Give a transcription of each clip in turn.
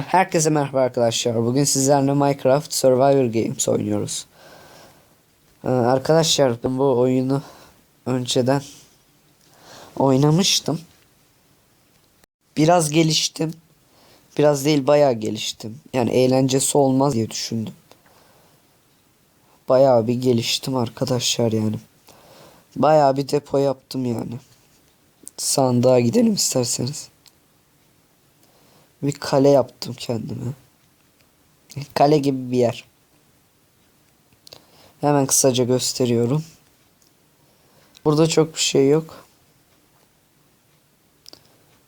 Herkese merhaba arkadaşlar. Bugün sizlerle Minecraft Survivor Games oynuyoruz. Ee, arkadaşlar ben bu oyunu önceden oynamıştım. Biraz geliştim. Biraz değil bayağı geliştim. Yani eğlencesi olmaz diye düşündüm. Bayağı bir geliştim arkadaşlar yani. Bayağı bir depo yaptım yani. Sandığa gidelim isterseniz. Bir kale yaptım kendime. Kale gibi bir yer. Hemen kısaca gösteriyorum. Burada çok bir şey yok.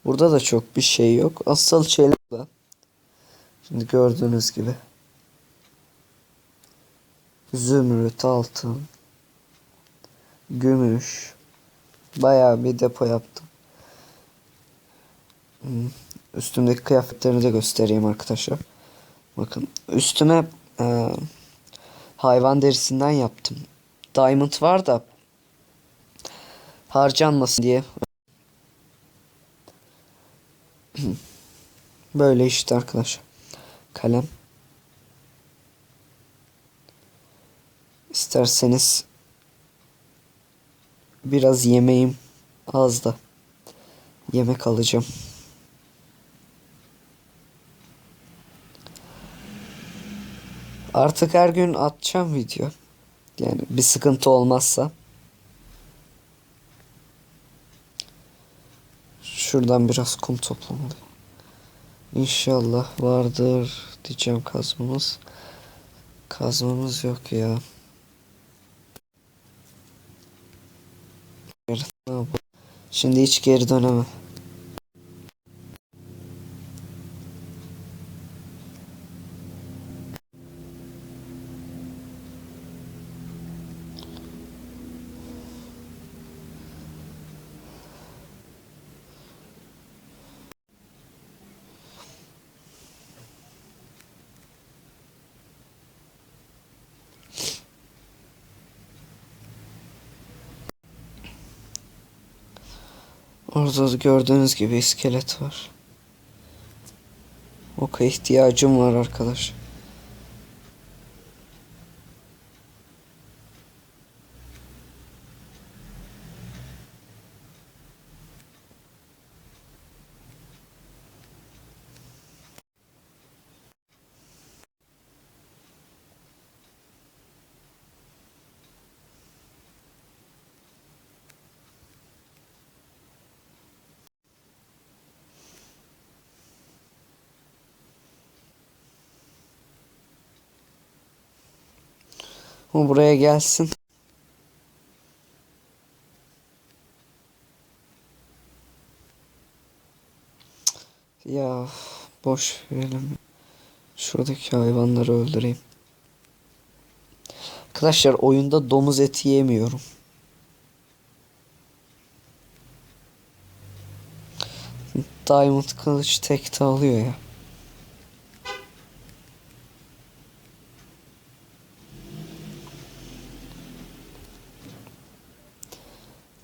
Burada da çok bir şey yok. Asıl şeyler da. Şimdi gördüğünüz gibi. Zümrüt, altın, gümüş. Bayağı bir depo yaptım. Hmm. Üstümdeki kıyafetlerini de göstereyim arkadaşlar. Bakın üstüme e, hayvan derisinden yaptım. Diamond var da harcanmasın diye. Böyle işte arkadaşlar. Kalem. İsterseniz biraz yemeğim az da yemek alacağım. Artık her gün atacağım video. Yani bir sıkıntı olmazsa. Şuradan biraz kum toplamalıyım. İnşallah vardır diyeceğim kazmamız. Kazmamız yok ya. Şimdi hiç geri dönemem. Orada gördüğünüz gibi iskelet var. Oka ihtiyacım var arkadaş. O buraya gelsin. Ya boş verelim. Şuradaki hayvanları öldüreyim. Arkadaşlar oyunda domuz eti yemiyorum. Diamond kılıç tekte alıyor ya.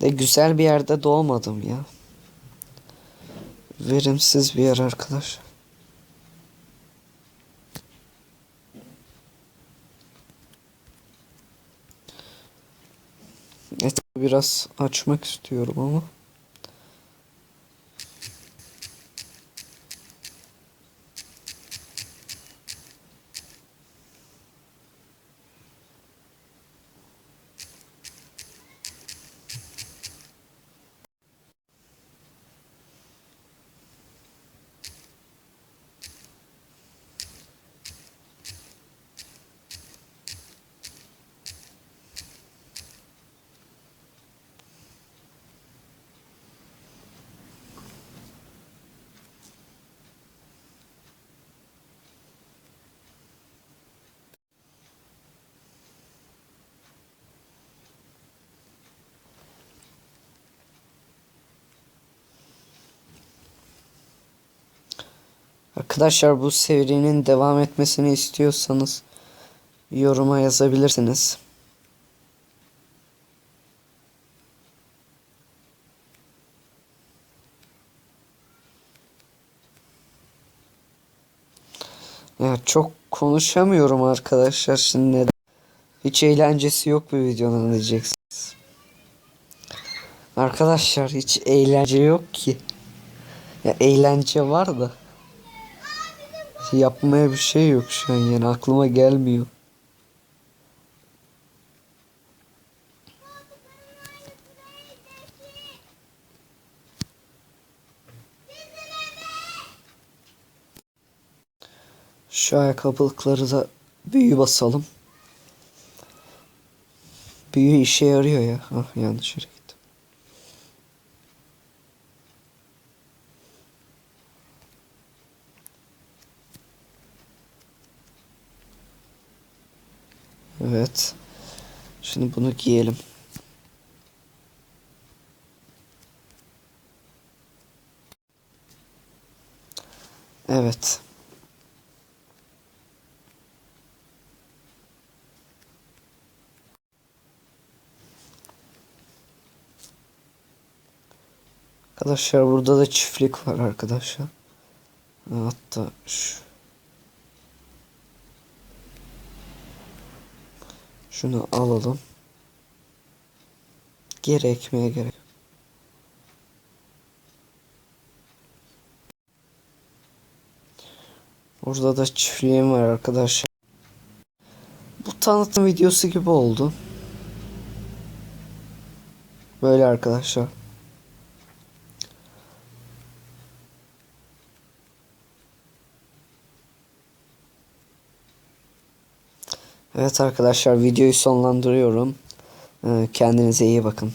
De güzel bir yerde doğmadım ya. Verimsiz bir yer arkadaş. Et biraz açmak istiyorum ama. Arkadaşlar bu serinin devam etmesini istiyorsanız yoruma yazabilirsiniz. Ya çok konuşamıyorum arkadaşlar şimdi. neden? Hiç eğlencesi yok bu videonun diyeceksiniz. Arkadaşlar hiç eğlence yok ki. Ya eğlence var da. Yapmaya bir şey yok şu an yani aklıma gelmiyor. Şu ayakkabılıkları da büyü basalım. Büyü işe yarıyor ya. Ah yanlış yere Evet. Şimdi bunu giyelim. Evet. Arkadaşlar burada da çiftlik var arkadaşlar. Hatta şu Şunu alalım. Geri ekmeğe gerek. Burada da çiftliğim var arkadaşlar. Bu tanıtım videosu gibi oldu. Böyle arkadaşlar. Evet arkadaşlar videoyu sonlandırıyorum. Ee, Kendinize iyi bakın.